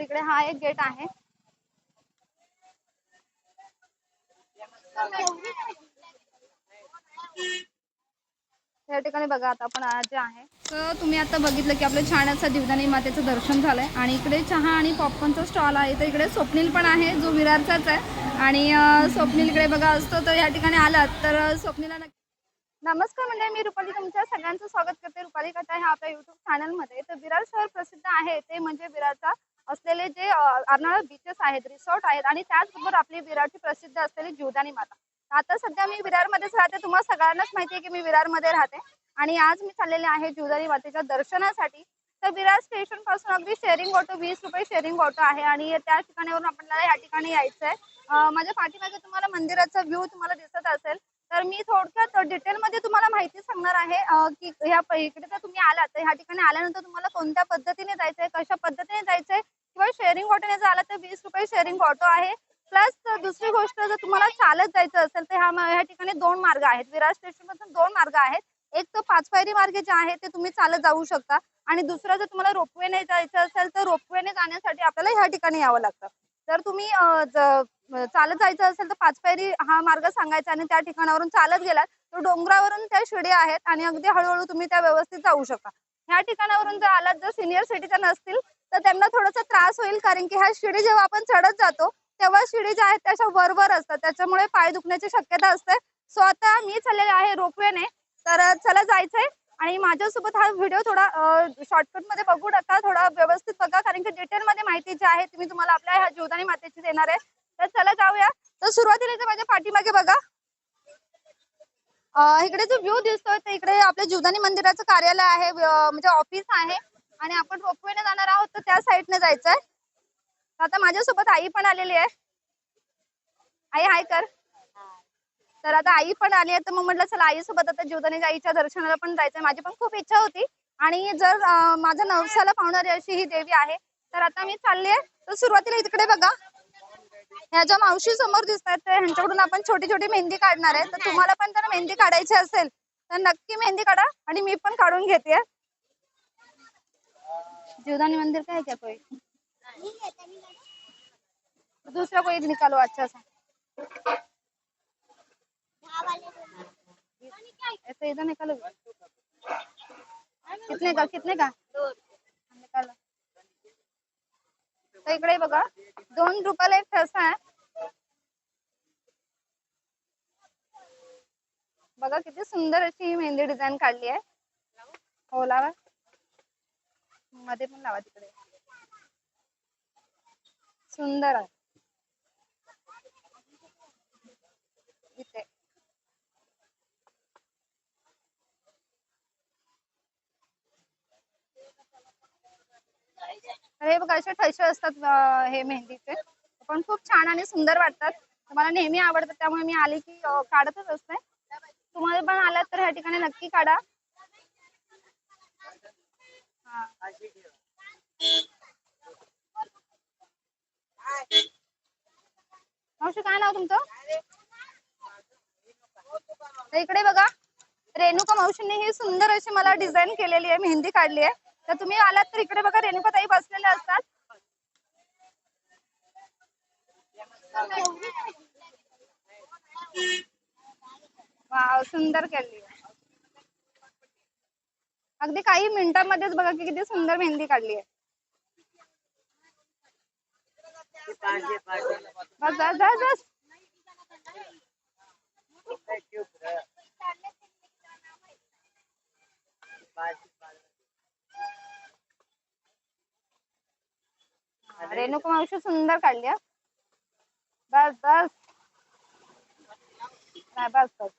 तर इकडे हा एक गेट आहे. या ठिकाणी बघा आता आपण जे आहे तर तुम्ही आता बघितलं की आपलं छान असं जीवदानी मातेचं दर्शन झालंय. आणि इकडे चहा आणि पॉपकॉर्नचा स्टॉल आहे. तर इकडे स्वप्नील पण आहे जो विरारचाच आहे. आणि स्वप्नील इकडे बघा असतो तर या ठिकाणी आलात. तर स्वप्नीला नक्की नमस्कार म्हणजे मी रुपाली तुमच्या सगळ्यांचं स्वागत करते. रुपाली कथा ह्या आपल्या युट्यूब चॅनलमध्ये तर विरार शहर प्रसिद्ध आहे. ते म्हणजे विरारचा असलेले जे अर्नाळा बीचेस आहेत रिसॉर्ट आहेत आणि त्याचबरोबर आपली विरारची प्रसिद्ध असलेली जीवदानी माता. आता सध्या मी विरारमध्येच राहते. तुम्हाला सगळ्यांनाच माहिती आहे की मी विरारमध्ये राहते. आणि आज मी चाललेले आहे जीवदानी मातेच्या दर्शनासाठी. तर विरार स्टेशनपासून अगदी शेअरिंग ऑटो वीस रुपये शेअरिंग ऑटो आहे आणि त्या ठिकाणावरून आपल्याला या ठिकाणी यायचं आहे. माझ्या पाठीमागे तुम्हाला मंदिराचा व्ह्यू तुम्हाला दिसत असेल. तर मी थोडक्यात डिटेलमध्ये तुम्हाला माहिती सांगणार आहे की ह्या इकडे जर तुम्ही आलात. तर ह्या ठिकाणी आल्यानंतर तुम्हाला कोणत्या पद्धतीने जायचंय कशा पद्धतीने जायचंय किंवा शेअरिंग ऑटोने जर आला तर वीस रुपये शेअरिंग ऑटो आहे. प्लस दुसरी गोष्ट जर तुम्हाला चालत जायचं असेल तर ह्या ह्या ठिकाणी दोन मार्ग आहेत. विरार स्टेशनपासून दोन मार्ग आहेत. एक तर पाचपायरी मार्ग जे आहे ते तुम्ही चालत जाऊ शकता. आणि दुसरं जर तुम्हाला रोपवेने जायचं असेल तर रोपवेने जाण्यासाठी आपल्याला ह्या ठिकाणी यावं लागतं. जर तुम्ही चालत जायचं असेल तर पाचपायरी हा मार्ग सांगायचा आणि त्या ठिकाणावरून चालत गेलात तर डोंगरावरून त्या शिडी आहेत आणि अगदी हळूहळू तुम्ही त्या व्यवस्थित जाऊ शकता. ह्या ठिकाणावरून जर आलात जर सिनियर सिटीजन असतील तर त्यांना थोडासा त्रास होईल कारण की ह्या शिडी जेव्हा आपण चढत जातो तेव्हा शिडी ज्या आहेत त्याच्या वरवर असतात. त्याच्यामुळे पाय दुखण्याची शक्यता असते. सो आता मी चाललेले आहे रोपवेने. तर चला जायचंय. आणि माझ्यासोबत हा व्हिडिओ थोडा शॉर्टकटमध्ये बघू नका थोडा व्यवस्थित बघा. कारण की डिटेल मध्ये माहिती जी आहे ती मी तुम्हाला आपल्या ह्या जीवदानी मातेची देणार आहे. तर चला जाऊया. तर सुरुवातीला इथे माझ्या पाठीमागे बघा. इकडे जो व्ह्यू दिसतोय तर इकडे आपल्या जीवदानी मंदिराचं कार्यालय आहे. म्हणजे ऑफिस आहे. आणि आपण रोपवेने जाणार आहोत तर त्या साईडने जायचंय. आता माझ्यासोबत आई पण आलेली आहे. आई हाय कर. तर आता आई पण आली आहे तर मग म्हटलं चला आई सोबत आता जीवदानी आईच्या दर्शनाला पण जायचंय. माझी पण खूप इच्छा होती. आणि जर माझ्या नवसाला पावणारी अशी ही देवी आहे तर आता मी चालली आहे तर सुरुवातीला इकडे बघा. ह्या ज्या मावशी समोर दिसतात ते ह्यांच्याकडून आपण छोटी छोटी मेहंदी काढणार आहे. तर तुम्हाला पण जर मेहंदी काढायची असेल तर नक्की मेहंदी काढा. आणि मी पण काढून घेते जीवदानी मंदिर काय क्या कोई? दूसरा कोई निकालो अच्छा सा। ऐसे इधर निकालो। कितने का कितने का? निकालो। तर इकडे बघा, दोन रुपयाला एक ठसा आहे. बघा किती सुंदर अशी ही मेहंदी डिझाईन काढली आहे. हो, लावा. मध्ये पण लावा तिकडे. सुंदर आहे. इथे. हे बघा असे ठसे असतात हे मेहंदीचे. पण खूप छान आणि सुंदर वाटतात. मला नेहमी आवडतात. त्यामुळे मी आली की काढतच असते. तुम्हाला पण आलात तर ह्या ठिकाणी नक्की काढा. मावशी काय नाव तुमचं? इकडे बघा रेणुका मावशींनी ही सुंदर अशी मला डिझाईन केलेली आहे मेहंदी काढली आहे. तर तुम्ही आलात तर इकडे बघा रेणुका ताई बसलेल्या असतात. वाव सुंदर केली आहे. अगदी काही मिनिटांमध्येच बघा की किती सुंदर मेहंदी काढली आहे. बस मावशी सुंदर काढली बस बस. बस बस.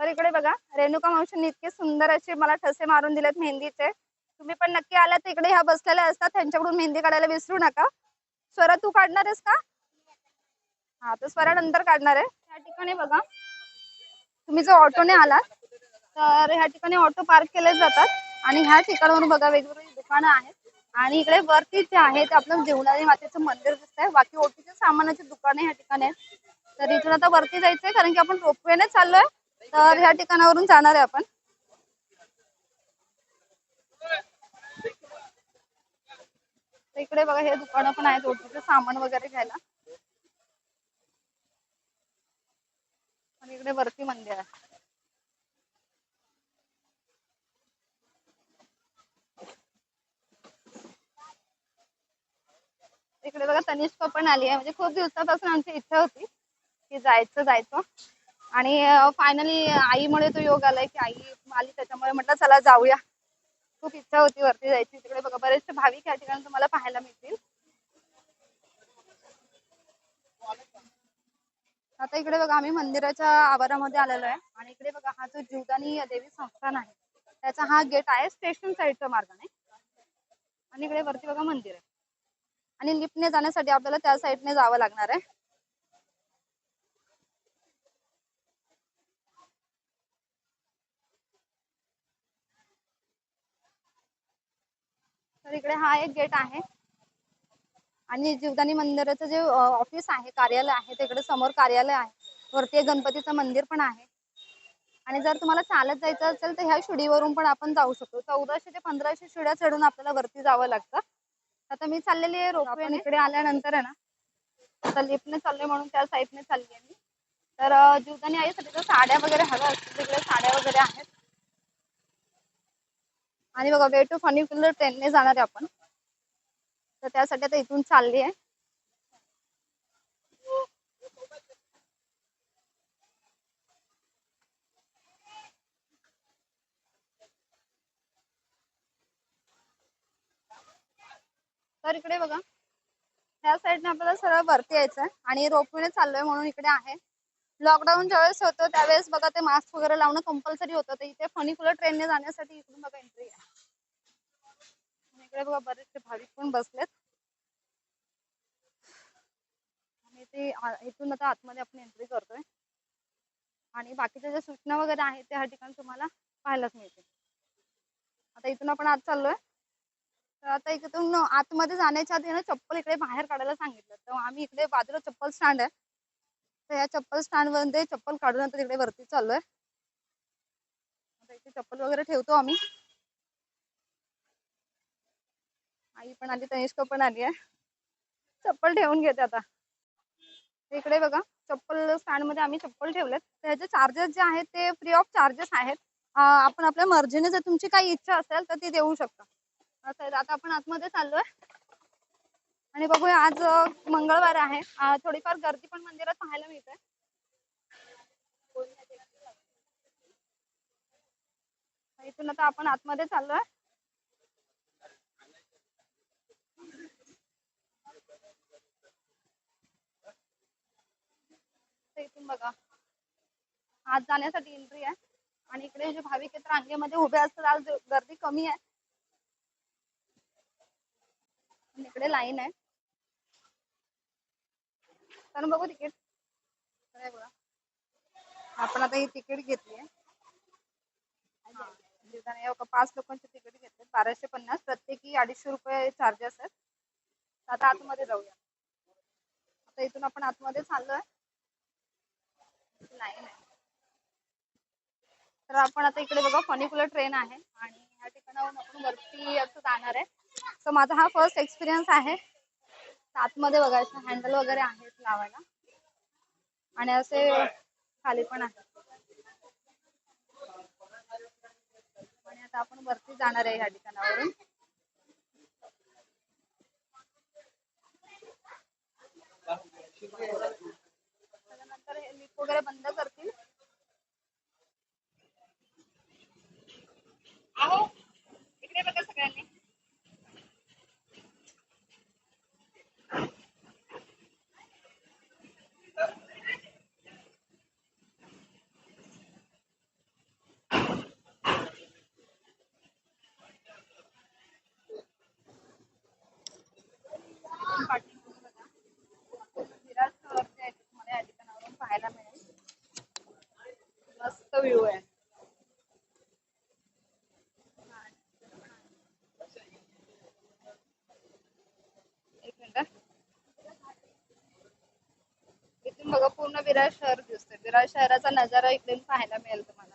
तर इकडे बघा रेणुका मावशींनी इतके सुंदर असे मला ठसे मारून दिलेत मेहंदीचे. तुम्ही पण नक्की आलात तर इकडे ह्या बसलेल्या असतात त्यांच्याकडून मेहंदी काढायला विसरू नका. स्वरा तू काढणार आहेस का? हा तर स्वरा नंतर काढणार आहे. या ठिकाणी बघा तुम्ही जर ऑटोने आलात तर ह्या ठिकाणी ऑटो पार्क केले जातात आणि ह्या ठिकाणावरून बघा वेगवेगळी दुकानं आहेत. आणि इकडे वरती जे आहे ते आपलं जेवणारी मातेचं मंदिर दिसतंय. बाकी ओटीच्या सामानाची दुकाने ह्या ठिकाणी आहेत. तर इथून आता वरती जायचंय कारण की आपण रोपवेने चाललोय. तर ह्या ठिकाणावरून जाणार आहे आपण. इकडे बघा हे दुकानं पण आहेत ओटीचं सामान वगैरे घ्यायला. आणि इकडे वरती मंदिर आहे. इकडे बघा तनिष्क पण आली आहे. म्हणजे खूप दिवसापासून आमची इच्छा होती की जायचं जायचं. आणि फायनली आईमुळे तो योग आलाय की आई आली त्याच्यामुळे म्हटलं चला जाऊया. खूप इच्छा होती वरती जायची. तिकडे बघा बरेचसे भाविक या ठिकाणी तुम्हाला पाहायला मिळतील. आता इकडे बघा आम्ही मंदिराच्या आवारामध्ये आलेलो आहे. आणि इकडे बघा हा जो जीवदानी देवी संस्थान आहे त्याचा हा गेट आहे स्टेशन साईडच्या मार्गाने आणि इकडे वरती बघा मंदिर आहे. आणि लिफ्टने जाण्यासाठी आपल्याला त्या साईडने जावं लागणार आहे. तर इकडे हा एक गेट आहे. आणि जीवदानी मंदिराचं जे ऑफिस आहे कार्यालय आहे तिकडे समोर कार्यालय आहे. वरती एक गणपतीचं मंदिर पण आहे. आणि जर तुम्हाला चालत जायचं असेल तर ह्या शिडीवरून पण आपण जाऊ शकतो. चौदाशे ते पंधराशे शिड्या चढून आपल्याला वरती जावं लागतं. आता मी चाललेली आहे रोपवे इकडे आल्यानंतर आहे ना आता लिफ्टने चालले म्हणून त्या साईडने चालली आहे मी. तर जीवदानी आईसाठी तर साड्या वगैरे हव्या असतील तिकडे साड्या वगैरे आहेत. आणि बघा वे टू फनिक्युलर ट्रेनने जाणार आहे आपण. तर त्यासाठी आता इथून चालली आहे. तर इकडे बघा त्या साईडने आपल्याला सरळ वरती यायचं आहे आणि रोपवेने चाललोय म्हणून इकडे आहे. लॉकडाऊन ज्यावेळेस होतं त्यावेळेस बघा ते मास्क वगैरे लावणं कंपल्सरी होतं. तर इथे फनिक्युलर ट्रेनने जाण्यासाठी इकडून बघा एंट्री आहे. इकडे बघा बरेचसे भाविक पण बसलेत. आणि ते इथून आता आतमध्ये आपण एंट्री करतोय. आणि बाकीच्या ज्या सूचना वगैरे आहेत त्या ठिकाणी तुम्हाला पाहायलाच मिळते आता इथून आपण आत चाललोय. तर आता इकडून आतमध्ये जाण्याच्या आधी ना चप्पल इकडे बाहेर काढायला सांगितलं. तर आम्ही इकडे बाजूला चप्पल स्टँड आहे. तर या चप्पल स्टँडमध्ये चप्पल काढून आता तिकडे वरती चाललोय. आता इथे चप्पल वगैरे ठेवतो आम्ही. आई पण आली तनिष्का पण आली आहे. चप्पल ठेवून घेते आता. इकडे बघा चप्पल स्टँडमध्ये आम्ही चप्पल ठेवलेत. त्याचे चार्जेस जे आहेत ते फ्री ऑफ चार्जेस आहेत. आपण आपल्या मर्जीने जर तुमची काही इच्छा असेल तर ती देऊ शकता. असं आता आपण आतमध्ये चाललोय. आणि बघूया आज मंगळवार आहे. थोडीफार गर्दी पण मंदिरात पाहायला मिळते इथून आता आपण आतमध्ये चाललोय. इथून बघा. आज जाण्यासाठी एंट्री आहे. आणि इकडे जे भाविक आहेत रांगेमध्ये उभे असतात. आज गर्दी कमी आहे. इकडे लाईन आहे. तर बघू तिकीट. बघा आपण आता ही तिकीट घेतली आहे पाच लोकांची तिकीट घेतली बाराशे पन्नास. प्रत्येकी अडीचशे रुपये चार्जेस आहेत. आता आतमध्ये जाऊया. आता इथून आपण आतमध्ये चाललोय. लाईन आहे तर आपण आता इकडे बघा फनिक्युलर ट्रेन आहे. आणि ह्या ठिकाणाहून आपण वरती असं जाणार आहे. तर माझा हा फर्स्ट एक्सपिरियन्स आहे. आतमध्ये बघायचं हँडल वगैरे आहेत लावायला. आणि असे खाली पण आहे आणि आता आपण वरती जाणार आहे ह्या ठिकाणावरून. त्याच्यानंतर हे लिफ्ट वगैरे बंद करतील. आहो इकडे बघा सगळ्यांनी पाठीमागे बघा. विरार शहरचे आहे तुम्हाला या ठिकाणावरून पाहायला मिळेल मस्त व्ह्यू आहे एक मिनिट इथून बघा पूर्ण विरार शहर दिसतंय. विरार शहराचा नजारा इकडून पाहायला मिळेल तुम्हाला.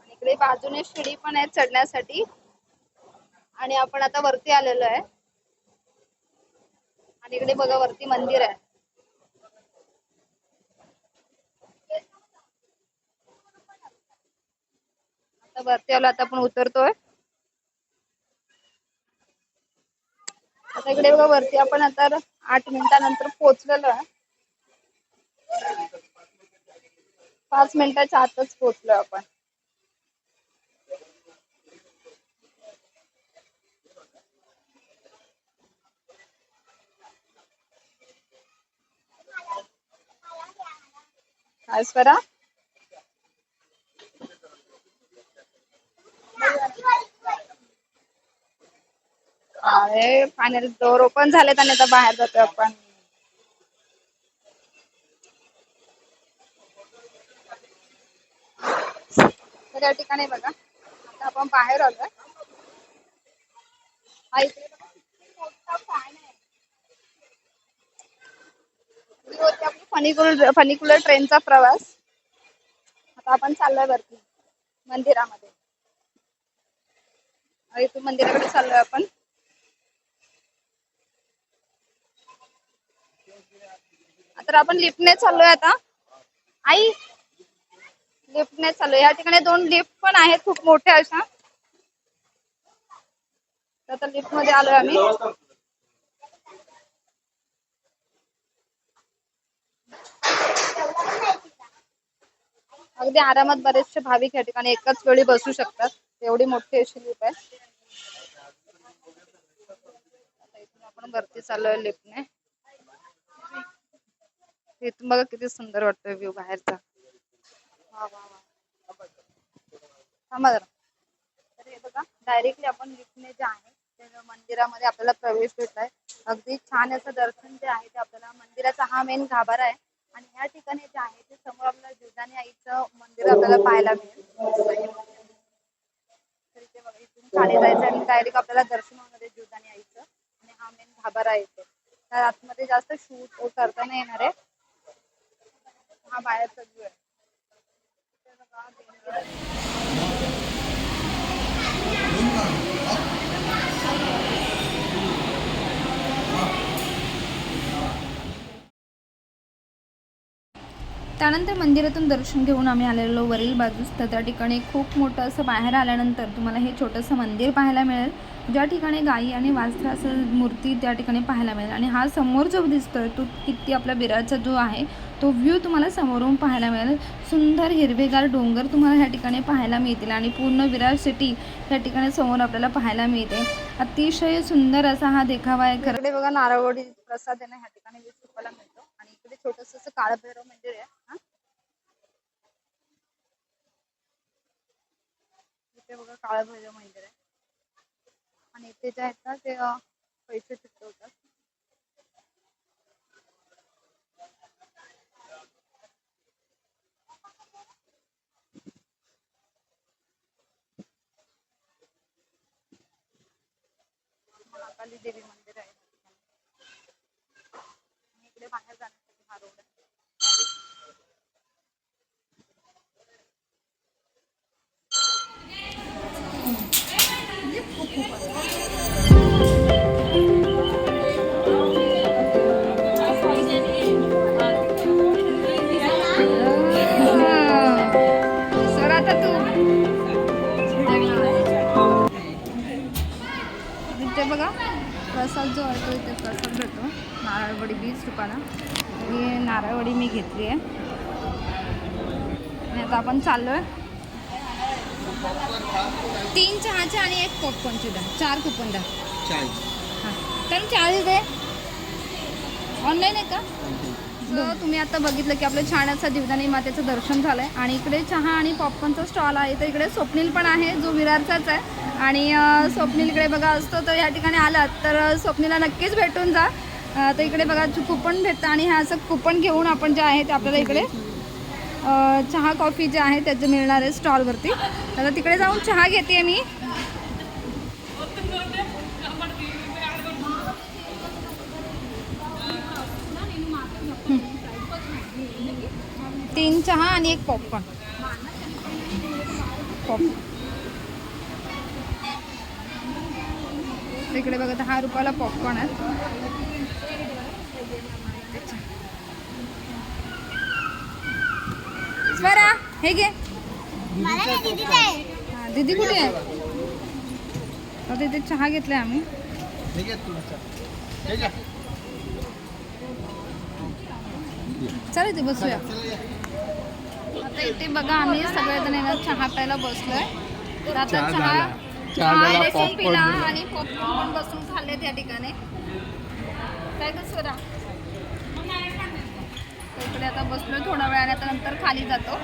आणि इकडे बाजूने शिडी पण आहे चढण्यासाठी. आणि आपण आता वरती आलेलो आहे. आणि इकडे बघा वरती मंदिर आहे. आता वरती आलो आता आपण उतरतोय. आता इकडे बघा वरती आपण आता आठ मिनिटानंतर पोहोचलेलो आहे. पाच मिनिटाच्या आतच पोहोचलोय आपण. काय स्वरा. अरे फायनल डोर ओपन झालेत आणि आता बाहेर जातोय आपण. तर या ठिकाणी बघा आता आपण बाहेर आलोय. हा इकडे मोठा आहे. ही होती आपली फनिकुलर फनिकुलर ट्रेनचा प्रवास. आता आपण चाललोय वरती मंदिरामध्ये. इथून मंदिराकडे चाललोय आपण. तर आपण लिफ्टने चाललोय आता. आई लिफ्टने चाललोय. या ठिकाणी दोन लिफ्ट पण आहेत खूप मोठ्या अशा. तर आता लिफ्टमध्ये आलोय आम्ही. अगदी आरामात बरेचसे भाविक या ठिकाणी एकाच वेळी बसू शकतात. एवढी मोठी अशी लिफ्ट आहे. आपण वरती चाललोय लिफ्टने तिथून बघा किती सुंदर वाटतोय व्ह्यू बाहेरचा. वा, वा, वा. थांबा जरा. तर हे बघा डायरेक्टली आपण लिफ्टने जे आहे मंदिरामध्ये आपल्याला प्रवेश भेटलाय. अगदी छान असं दर्शन जे आहे ते आपल्याला मंदिराचा हा मेन गाभारा आहे. आणि ह्या ठिकाणी जे आहे ते समोर आपल्याला जिवदानी आईचं मंदिर आपल्याला पाहायला मिळेल. इथून खाली जायचं आणि डायरेक्ट आपल्याला दर्शन होणार आहे जिवदानी आईचं आणि हा मेन गाभारा आहे तर आतमध्ये जास्त शूट करता नाही येणार आहे. हा बाहेरचा व्ह्यू आहे. त्यानंतर मंदिरातून दर्शन घेऊन आम्ही आलेलो वरील बाजूस. तर त्या ठिकाणी खूप मोठं असं बाहेर आल्यानंतर तुम्हाला हे छोटंसं मंदिर पाहायला मिळेल. ज्या ठिकाणी गाई आणि वास्त्र असं मूर्ती त्या ठिकाणी पाहायला मिळेल. आणि हा समोर जो दिसतोय तो किती आपला बिराचा जो आहे तो व्ह्यू तुम्हाला समोरून पाहायला मिळेल. सुंदर हिरवेगार डोंगर तुम्हाला ह्या ठिकाणी पाहायला मिळतील आणि पूर्ण विरार सिटी ह्या ठिकाणी समोर आपल्याला पाहायला मिळते. अतिशय सुंदर असा हा देखावा आहे. इकडे बघा नारळवडी प्रसाद आहे ना ह्या ठिकाणी वीस रुपयाला मिळतो. आणि इकडे छोटस असं काळभैरव मंदिर आहे हा. इथे बघा काळभैरव मंदिर आहे. आणि इथे जे आहेत ना ते पैसे चिकटवतात महाकाली देवी मंदिर आहे. इकडे बाहेर जाण्यासाठी हा रोड आहे. आता आपण चाललोय. तीन चहाचे आणि एक पॉपकॉर्नचे द्या चार कुपन द्या हां. तर चाळीस दे ऑनलाईन आहे का? तर तुम्ही आता बघितलं की आपलं छान असं जीवदानी मातेचं दर्शन झालंय. आणि इकडे चहा आणि पॉपकॉर्नचा स्टॉल आहे. तर इकडे स्वप्नील पण आहे जो विरारचाच आहे. आणि स्वप्नील इकडे बघा असतो तर या ठिकाणी आलात. तर स्वप्नीला नक्कीच भेटून जा. तर इकडे बघा कुपन भेटतं. आणि हे असं कुपन घेऊन आपण जे आहे ते आपल्याला इकडे चहा कॉफी जे आहे त्याचं मिळणार आहे स्टॉलवरती. तर तिकडे जाऊन चहा घेते मी. तीन चहा आणि एक पॉपकॉर्न पॉप इकडे बघा दहा रुपयाला पॉपकॉर्न आहे. स्वरा हे घे. हा, दीदी कुठे आहे? आता इथे चहा घेतलाय आम्ही. चल इथे बसूया. आता इथे बघा आम्ही सगळेजण आहे ना चहा प्यायला बसलोय. तर आता चहा चहा. चहा चहा झाला, देखील popcorn पिला. आणि पॉपकॉर्न पण बसून खाल्ले त्या ठिकाणी. काय ग स्वरा आता बसलो थोडा वेळाने आता नंतर खाली जातो.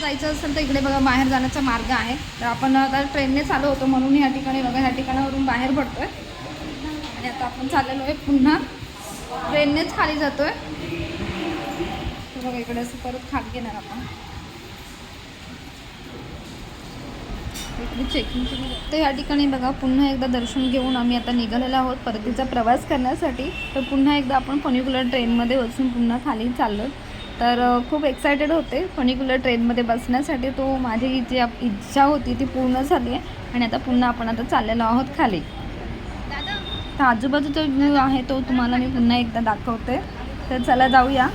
जायचं असेल तर इकडे बघा बाहेर जाण्याचा मार्ग आहे. तर आपण आता ट्रेनने चालू होतो म्हणून ह्या ठिकाणी बघा ह्या ठिकाणावरून बाहेर पडतोय. आणि आता आपण चाललेलो आहे पुन्हा ट्रेननेच खाली जातोय. बघ इकडे असं परत खाली घेणार आपण. इकडे चेकिंग तर या ठिकाणी बघा पुन्हा एकदा दर्शन घेऊन आम्ही आता निघालेलो आहोत परतीचा प्रवास करण्यासाठी. तर पुन्हा एकदा आपण फनिक्युलर ट्रेनमध्ये बसून पुन्हा खाली चाललो. तर खूप एक्सायटेड होते फनिक्युलर ट्रेनमध्ये बसण्यासाठी. तो माझी जी इच्छा होती ती पूर्ण झाली आहे. आणि आता पुन्हा आपण आता चाललेलो आहोत खाली. तर आजूबाजूचा जो आहे तो तुम्हाला मी पुन्हा एकदा दाखवते. तर चला जाऊया.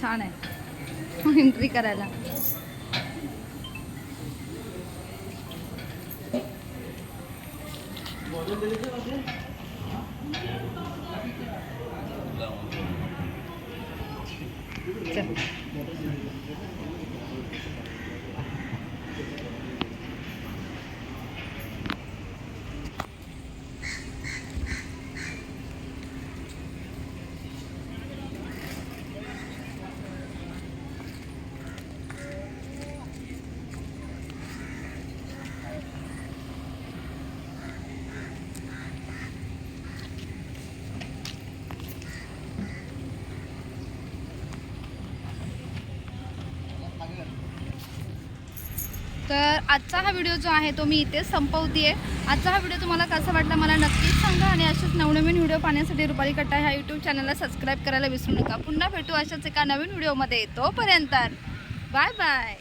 छान आहे. एंट्री करायला. आजचा हा व्हिडिओ जो आहे तो मी इथेच संपवते आजचा हा व्हिडिओ तुम्हाला कसा वाटला मला नक्कीच सांगा आणि असेच नवनवीन व्हिडिओ पाहण्यासाठी रुपाली कट्टा ह्या यूट्यूब चॅनलला सबस्क्राईब करायला विसरू नका. पुन्हा भेटू अशाच एका नवीन व्हिडिओमध्ये तोपर्यंत बाय बाय